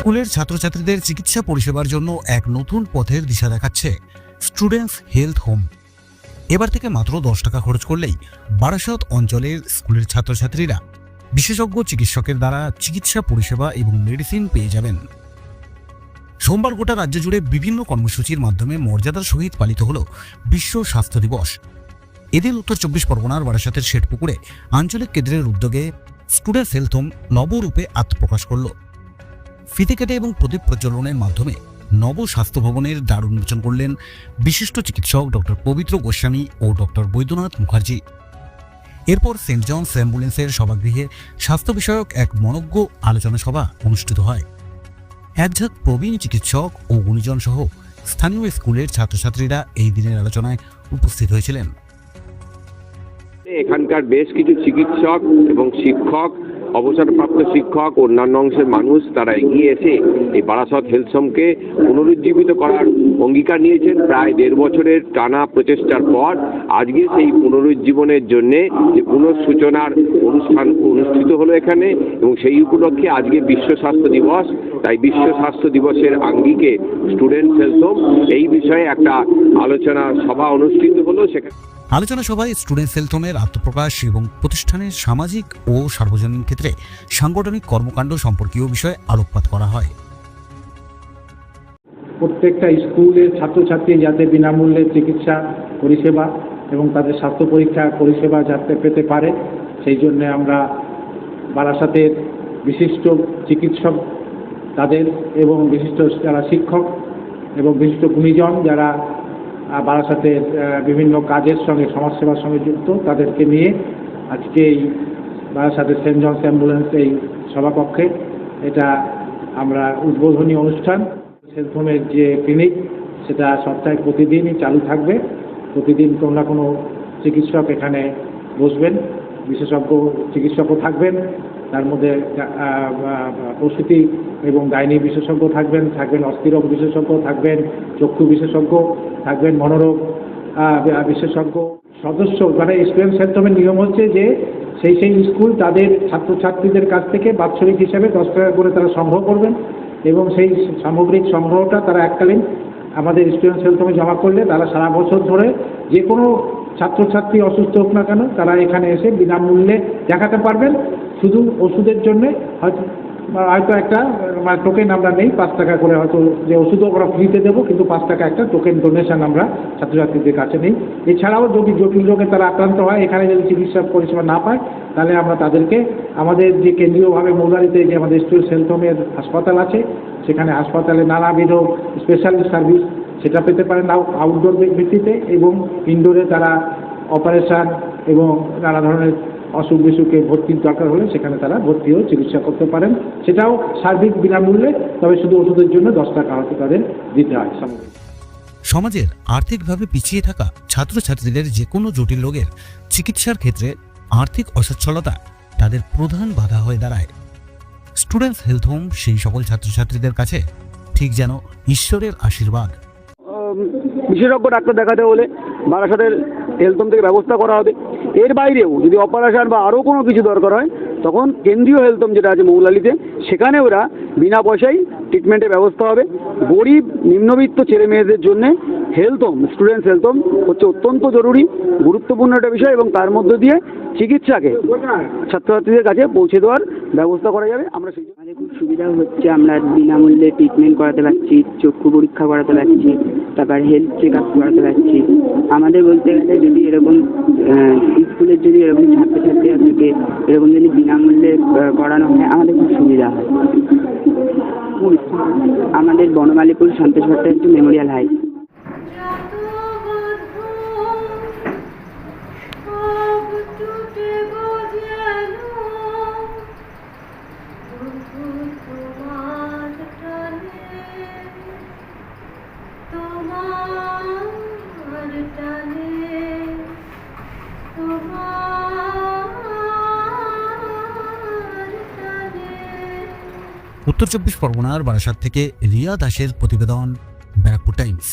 স্কুলের ছাত্রছাত্রীদের চিকিৎসা পরিষেবার জন্য এক নতুন পথের দিশা দেখাচ্ছে স্টুডেন্টস হেলথ হোম। এবার থেকে মাত্র দশ টাকা খরচ করলেই বারাসত অঞ্চলের স্কুলের ছাত্রছাত্রীরা বিশেষজ্ঞ চিকিৎসকের দ্বারা চিকিৎসা পরিষেবা এবং মেডিসিন পেয়ে যাবেন। সোমবার গোটা রাজ্য জুড়ে বিভিন্ন কর্মসূচির মাধ্যমে মর্যাদার সহিত পালিত হল বিশ্ব স্বাস্থ্য দিবস। এদিন উত্তর চব্বিশ পরগনার বারাসাতের শেঠপুকুরে আঞ্চলিক কেন্দ্রের উদ্যোগে স্টুডেন্টস হেলথ হোম নবরূপে আত্মপ্রকাশ করল। ফিতে কেটে এবং প্রদীপ প্রজ্বলনের মাধ্যমে নব স্বাস্থ্য ভবনের দ্বার উন্মোচন করলেন বিশিষ্ট চিকিৎসক ডক্টর পবিত্র গোস্বামী ও ডক্টর বৈদ্যনাথ মুখার্জি। এরপর সেন্ট জনস অ্যাম্বুলেন্সের সভাগৃহে স্বাস্থ্য বিষয়ক এক মনজ্ঞ আলোচনা সভা অনুষ্ঠিত হয়। একঝাঁক প্রবীণ চিকিৎসক ও গুণীজন সহ স্থানীয় স্কুলের ছাত্রছাত্রীরা এই দিনের আলোচনায় উপস্থিত হয়েছিলেন। এখানকার বেশ কিছু চিকিৎসক এবং শিক্ষক, অবসরপ্রাপ্ত শিক্ষক, অন্যান্য অংশের মানুষ, তারা এগিয়ে এসে এই বারাসত হেলসমকে পুনরুজ্জীবিত করার অঙ্গীকার নিয়েছেন। প্রায় দেড় বছরের টানা প্রচেষ্টার পর আজকে সেই পুনরুজ্জীবনের জন্যে যে পুনঃসূচনার অনুষ্ঠান অনুষ্ঠিত হলো এখানে এবং সেই উপলক্ষে আজকে বিশ্ব স্বাস্থ্য দিবস। তাই বিশ্ব স্বাস্থ্য দিবসের আঙ্গিকে স্টুডেন্ট হেলথ এই বিষয়ে একটা আলোচনা সভা অনুষ্ঠিত হলো সেখানে আলোচনা সভায় স্টুডেন্ট হেলথ হোমের আত্মপ্রকাশ এবং প্রতিষ্ঠানের সামাজিক ও সার্বজনীন ক্ষেত্রে সাংগঠনিক কর্মকাণ্ড সম্পর্কীয় বিষয়ে আলোকপাত করা হয়। প্রত্যেকটা স্কুলের ছাত্রছাত্রী যাতে বিনামূল্যে চিকিৎসা, পরিষেবা এবং তাদের স্বাস্থ্য পরীক্ষা, পরিষেবা যাতে পেতে পারে, সেই জন্য আমরা বারাসাতের বিশিষ্ট চিকিৎসক তাদের এবং বিশিষ্ট যারা শিক্ষক এবং বিশিষ্ট গুণীজন যারা বারাসাতের বিভিন্ন কাজের সঙ্গে, সমাজসেবার সঙ্গে যুক্ত, তাদেরকে নিয়ে আজকে এই বারাসাতের সেন্ট জনস অ্যাম্বুলেন্স এই সভাকক্ষে এটা আমরা উদ্বোধনী অনুষ্ঠান হেলথ হোমের যে ক্লিনিক সেটা সপ্তাহে প্রতিদিনই চালু থাকবে। প্রতিদিন কোনো না কোনো চিকিৎসক এখানে বসবেন, বিশেষজ্ঞ চিকিৎসকও থাকবেন, তার মধ্যে প্রসূতি এবং গাইনি বিশেষজ্ঞ থাকবেন থাকবেন অস্থিরোগ বিশেষজ্ঞ, থাকবেন চক্ষু বিশেষজ্ঞ, থাকবেন মনোরোগ বিশেষজ্ঞ সদস্য। মানে স্টুডেন্ট হোমের নিয়ম হচ্ছে যে সেই সেই স্কুল তাদের ছাত্রছাত্রীদের কাছ থেকে বাৎসরিক হিসাবে দশ টাকা করে তারা সংগ্রহ করবেন। এবং সেই সামগ্রিক সংগ্রহটা তারা এককালীন আমাদের স্টুডেন্ট হোমে জমা করলে তারা সারা বছর ধরে যে কোনো ছাত্রছাত্রী অসুস্থ হোক না কেন তারা এখানে এসে বিনামূল্যে দেখাতে পারবেন। শুধু ওষুধের জন্যে হয়তো হয়তো একটা মানে টোকেন আমরা নেই, পাঁচ টাকা করে হয়তো যে ওষুধও আমরা ফ্রিতে দেবো, কিন্তু পাঁচ টাকা একটা টোকেন ডোনেশন আমরা ছাত্রছাত্রীদের কাছে নেই। এছাড়াও যদি জটিল রোগে তারা আক্রান্ত হয়, এখানে যদি চিকিৎসা পরিষেবা না পায় তাহলে আমরা তাদেরকে আমাদের যে কেন্দ্রীয়ভাবে মৌলারিতে যে আমাদের স্টুডেন্টস হেলথ হোমের হাসপাতাল আছে, সেখানে হাসপাতালে নানাবিধ স্পেশালিস্ট সার্ভিস সেটা পেতে পারেন আউটডোর ভিত্তিতে এবং ইনডোরে তারা অপারেশন এবং নানা ধরনের অসুখ বিসুখে ভর্তির দরকার হলে সেখানে তারা ভর্তি হয়ে চিকিৎসা করতে পারেন। সেটাও সার্বিক বিনামূল্যে, তবে শুধু ওষুধের জন্য দশ টাকা হয়তো তাদের দিতে হয় সমাজের আর্থিকভাবে পিছিয়ে থাকা ছাত্রছাত্রীদের যে কোনো জটিল রোগের চিকিৎসার ক্ষেত্রে আর্থিক অসচ্ছলতা তাদের প্রধান বাধা হয়ে দাঁড়ায়। স্টুডেন্টস হেলথ হোম সেই সকল ছাত্রছাত্রীদের কাছে ঠিক যেন ঈশ্বরের আশীর্বাদ। বিশেষজ্ঞ ডাক্তার দেখাতে হলে বারাসাতের হেলথ থেকে ব্যবস্থা করা হবে। এর বাইরেও যদি অপারেশন বা আরও কোনো কিছু দরকার হয়, তখন কেন্দ্রীয় হেলথ হোম যেটা আছে মৌলালিতে, সেখানে ওরা বিনা পয়সায় ট্রিটমেন্টের ব্যবস্থা হবে। গরিব, নিম্নবিত্ত ছেলে মেয়েদের জন্য health home students health home হচ্ছে অত্যন্ত জরুরি, গুরুত্বপূর্ণ একটা বিষয় এবং তার মধ্য দিয়ে চিকিৎসাকে ছাত্রছাত্রীদের কাছে পৌঁছে দেওয়ার ব্যবস্থা করা যাবে। আমরা সেই আমাদের খুব সুবিধা হচ্ছে, আমরা বিনামূল্যে ট্রিটমেন্ট করাতে পারছি, চক্ষু পরীক্ষা করাতে পারছি, তারপর হেলথ চেক আপ করাতে পারছি। আমাদের বলতে গেলে যদি এরকম স্কুলের যদি এরকম ছাত্রছাত্রীরা থাকে, এরকম যদি বিনামূল্যে করানো হয়, আমাদের খুব সুবিধা হয়। আমাদের বনমালীপুর সন্তোষ ভট্টাচার্য মেমোরিয়াল হাই উত্তর চব্বিশ পরগনার বারাসাত থেকে রিয়া দাসের প্রতিবেদন ব্যারাকপুর টাইমস।